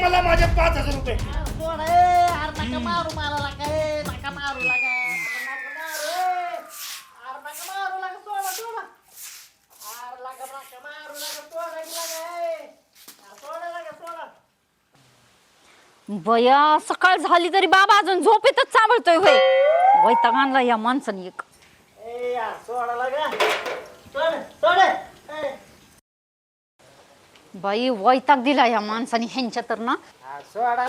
मला? माझे पाच हजार रुपये. सोडा. बया सकाळ झाली तरी बाबा अजून झोपेतच चावळतोय होय. वैताग आणला या माणसाने एक. सोड, सोड. ए. बाई वैताग दिला या माणसाने ह्यांच्या तर ना सोडा.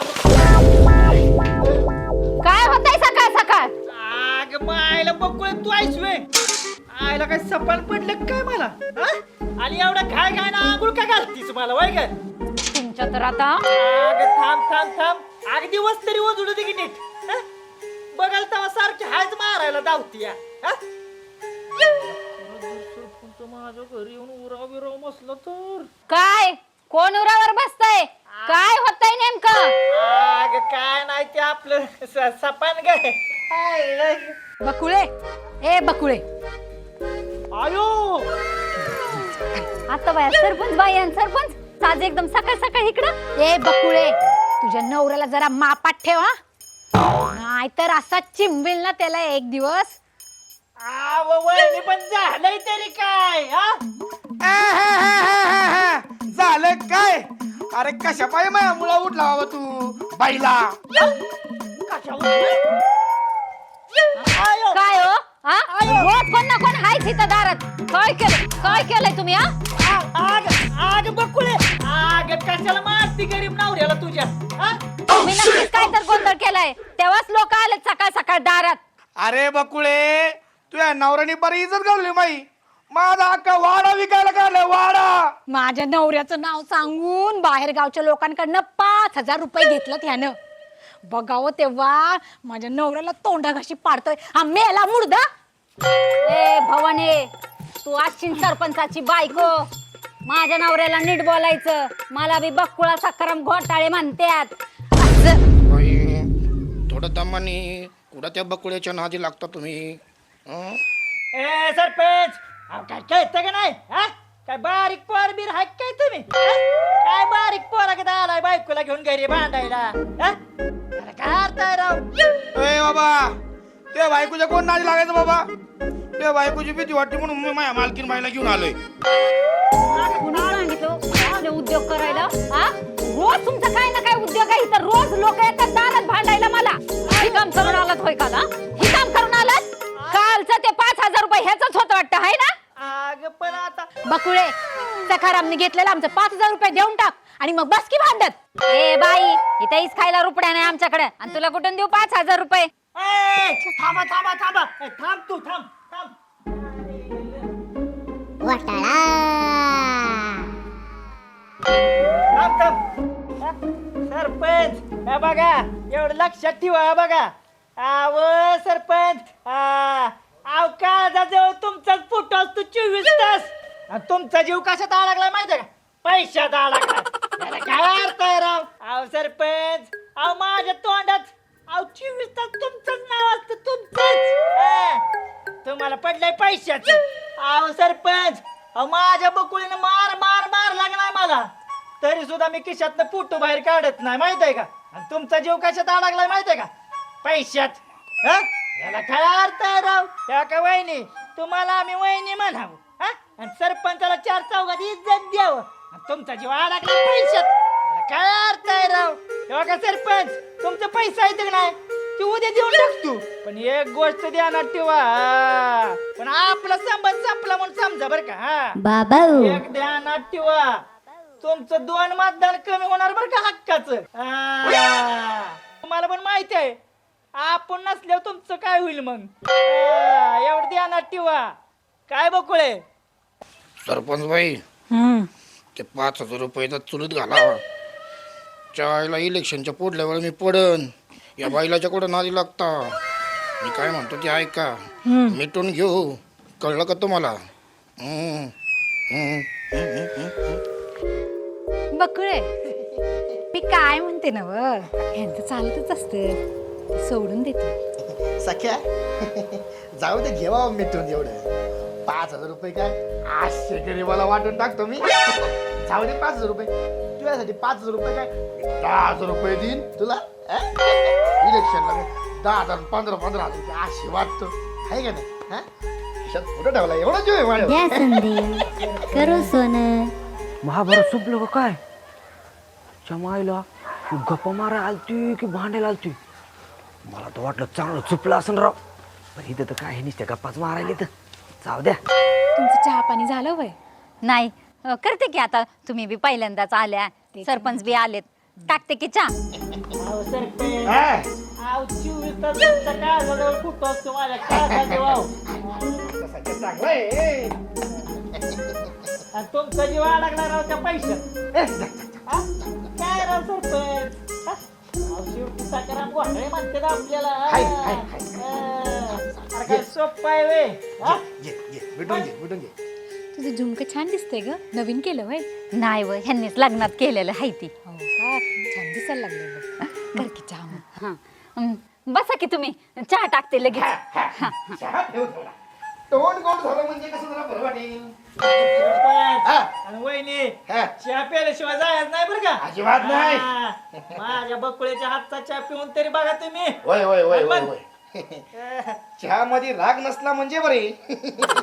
काय होतंय सकाळ सकाळ आग मायला बकुळे तू आहेस वे आयला काय सपान पडलं काय मला हा? आणि एवढा घाय घाय ना आंघोळ का घालतीस मला वय काय तुमच्या तर आता आग थांब थांब थांब आग दिवस तरी वजुडू दे की नीट हा? बघाल तेव्हा सारखी हायच मारायला धावती या हा? सरपंच माझ्या घरी येऊन उराव बिराव बसला तर काय? कोण उरावर बसतय? काय होतंय नेमकं? आग काय नाही ते आपलं स- सपान काय बकुळे ए बकुळे. आयो! आता बाया सरपंच बाई आणि सरपंच आज एकदम सकाळ सकाळ इकडं. ए बकुळे तुझ्या नवऱ्याला जरा मापात ठेव हा. नाही तर असा चिंबेल ना त्याला एक दिवस. आव वहिनी पण झालंय तरी काय हा? झालं काय? अरे कशा पाय माझ्या मुळा उठला बाबा तू बाईला? आयो. काय हो? हा? रोज कोण ना कोण हायच इथं दारात. काय केलं काय केलंय तुम्ही हा? आग आग बकुळे. आग कशाला मारती गरीब नवऱ्याला तुझ्या हा? तुम्ही नक्कीच काय तर गोंधळ केलाय. तेव्हाच लोक आले सकाळ सकाळ दारात. अरे बकुळे तुझ्या नवऱ्याने बरी इज्जत घालली माई. माझा अख्खा वाडा विकायला काढलाय वाडा. माझ्या नवऱ्याचं नाव सांगून बाहेर गावच्या लोकांकडनं पाच हजार रुपये घेतलं त्यानं. बघावं तेव्हा माझ्या नवऱ्याला तोंडा घाशी पाडतोय. हा मेला मुर्दा. ए भवाने तू आजची सरपंचाची बायको. माझ्या नवऱ्याला नीट बोलायचं. मला बी बकुळा सक्रम घोटाळे म्हणतात असं थोडं दमाने. कुठं त्या बकुळ्याच्या नादी लागता तुम्ही? ए सरपंच! अहो, काय कळतं का नाही? हा? काय बारीक पोर बीर हाय काय तुम्ही? हा? काय बारीक पोरा आलाय बायकोला घेऊन घरी बांधायला हा? अरे काय अर्थ आहे राव? ए बाबा! त्या बायकोच्या कोण नादी लागायचं बाबा? त्या बायकोची भीती वाटते म्हणून मी माझ्या मालकीन बाईला घेऊन आलोय. कुणी सांगितलं? असले उद्योग करायला? हा? रोज तुमचा काय ना काय उद्योग आहे? तर रोज लोक येतात दारात भांडायला मला. बकुळे सखारामने घेतलेलं आमचं पाच हजार रुपये देऊन टाक आणि मग बस की भांडत ए बाई इथे इस खायला रुपड्या नाही आमच्याकडे. आणि तुला कुठून देऊ पाच हजार रुपये? ए, थांबा थांबा थांबा. ए, थांब तू थांब थांब. थांब थांब? सरपंच हे बघा एवढं लक्षात ठेवा हे बघा. आव सरपंच आ, आव काळजाजवळ तुमचाच फोटो असतो चोवीस तास. आणि तुमचा जीव कशात अडकलाय माहितीये का? पैशात अडकलाय त्याला काय अर्थ आहे राव? अहो सरपंच. अहो माझ्या तोंडात अहो चोवीस तास तुमचंच नाव असतं तुमचंच. तुम्हाला पडलंय पैशाच. अहो सरपंच. अहो माझ्या बकुळीनं मार मार मार लागलाय मला. तरी सुद्धा मी खिशातनं फोटो बाहेर काढत नाही माहीत आहे का? आणि तुमचा जीव कशात अडकलाय माहीत आहे का? पैशात. हा? याला काय अर्थ आहे राव? त्या का वहिनी? तुम्हाला आम्ही वहिनी म्हणावं. आणि सरपंचाला चार चौघात इज्जत द्यावं. आणि तुमचा जीव अडकला पैशात? याला काय अर्थ आहे राव? तेव्हा का सरपंच तुमचं पैसा येते का नाही? ते उद्या देऊन टाकतो पण एक गोष्ट ध्यानात ठेवा हा. पण आपला संबंध संपला म्हणून समजा बरं का हा. एक ध्यानात ठेवा तुमचं दोन मतदान कमी होणार बरं का हक्काचं? हा. तुम्हाला पण माहिती आहे आपण नसल्यावर तुमचं काय होईल मग? हा, एवढं ध्यानात ठेवा काय बकुळे? सरपंच बाई ते पाच हजार रुपये तर चुलीत घाला. चायला इलेक्शनच्या पुढल्या वेळी मी पडन. या बाईलाच्या कुठं नादी लागता? मी काय म्हणतो ते ऐका. मिटून घेऊ. कळलं का तुम्हाला. बकुळे मी काय म्हणते ना व ह्यांचं चालतच असतं. सोडून देते. सख्या जाऊ दे घेवा मिटून एवढं. पाच हजार रुपये काय? आठशे गरीबाला वाटून टाकतो मी. जाऊ दे पाच हजार रुपये. तुझ्यासाठी पाच हजार रुपये काय? दहा हजार रुपये देईन तुला इलेक्शनला दहा हजार पंधरा पंधरा हजार रुपये आठशे वाटतो. आहे का नाही? हा खिशात कुठं ठेवला एवढा जीव आहे माझ्या द्या संधी करू सोनं. महाभारत संपलं का काय? चमाईला गप्पा मारा आलती की भांडायला आलती? मला तर वाटलं चांगलं चुपलं असं राव. पण इथं तर काय नुसत्या गप्पाच मारायला तर जाऊ द्या तुमचं चहा पाणी झालं वय? नाही अ, करते की आता. तुम्ही बी पहिल्यांदाच आल्या. सरपंच बी आलेत. टाकते की चहा. हा? तास चांगलं आहे तुमचा जीव अडकला राव त्या पैशात. हा? काय राव सरपंच? हा? अहो, शेवटी सकाराम घोटाळे म्हणतात आपल्याला. हाय, हाय, हाय. हा. अरे काय सोप्पं आहे वे. हा? घे घे भेटून घे भेटून घे. तुझं झुमकं छान दिसतंय ग. नवीन केलं वय नाही व ह्यांनीच लग्नात केलेलं आहे ती. हो का? छान दिसायला लागले बघ. कर की चहा मग. हा. बसा की तुम्ही. चहा टाकते लगेच. चहा ठेव थोडा तोंड गोड झालं म्हणजे कसं जरा बरं वाटेल? सरपंच हा. आणि वहिनी हा. चहा प्यायल्याशिवाय जायचं नाही बरं का? अजिबात नाही. हा. माझ्या बकुळ्याच्या हातचा चहा पिऊन तरी बघा तुम्ही. होय होय होय होय. चहा मध्ये राग नसला म्हणजे बरे.